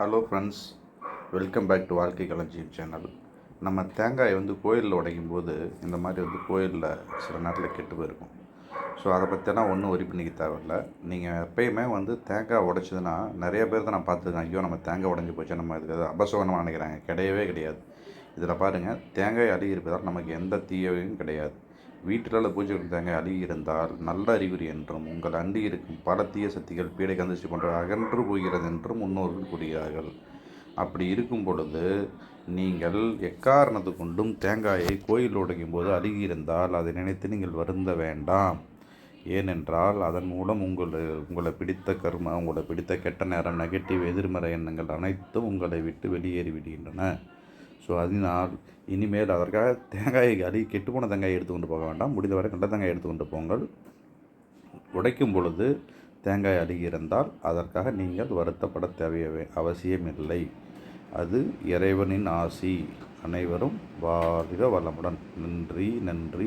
Hello friends welcome back to Vazhkai Kalanjiyam channel நம்ம தேங்காய் வந்து கோயிலில் உடைக்கும் போது இந்த மாதிரி வந்து கோயிலில் சில நேரத்தில் கெட்டு போயிருக்கும். ஸோ அதை பற்றிலாம் ஒன்றும் ஒரி பண்ணிக்க தேவையில்ல. நீங்கள் எப்பயுமே வந்து தேங்காய் உடைச்சதுன்னா நிறைய பேர் தான் நான் பார்த்துருக்கேன். ஐயோ நம்ம தேங்காய் உடஞ்சி போச்சு. நம்ம இதுக்கு அபசோகனமாக நினைக்கிறாங்க. கிடையவே கிடையாது. இதில் பாருங்கள் தேங்காய் அழுகி இருப்பதால் நமக்கு எந்த தீயவையும் கிடையாது. வீட்டில் பூஜை தேங்காய் அழுகி இருந்தால் நல்ல அறிகுறி என்றும் உங்கள் அண்டி இருக்கும் பல தீய சக்திகள் பீடை கந்திச்சு போன்ற அகன்று போகிறது என்றும் முன்னோர்கள் கூறுகிறார்கள். அப்படி இருக்கும் பொழுது நீங்கள் எக்காரணத்து கொண்டும் தேங்காயை கோயில் உடைக்கும் போது அழுகி இருந்தால் அதை நினைத்து நீங்கள் வருந்த வேண்டாம். ஏனென்றால் அதன் மூலம் உங்களை உங்களை பிடித்த கர்ம உங்களை பிடித்த கெட்ட நேரம் நெகட்டிவ் எதிர்மறை எண்ணங்கள் அனைத்தும் உங்களை விட்டு வெளியேறிவிடுகின்றன. ஸோ அதனால் இனிமேல் அதற்காக தேங்காயை அடி கெட்டுப்போன தேங்காயை எடுத்துக்கொண்டு போக வேண்டாம். முடிந்தவரை கண்ட தேங்காய் எடுத்துக்கொண்டு போங்கள். உடைக்கும் பொழுது தேங்காய் அழுகி இருந்தால் அதற்காக நீங்கள் வருத்தப்பட தேவையவே அவசியமில்லை. அது இறைவனின் ஆசி. அனைவரும் வாழ்க வளமுடன். நன்றி நன்றி.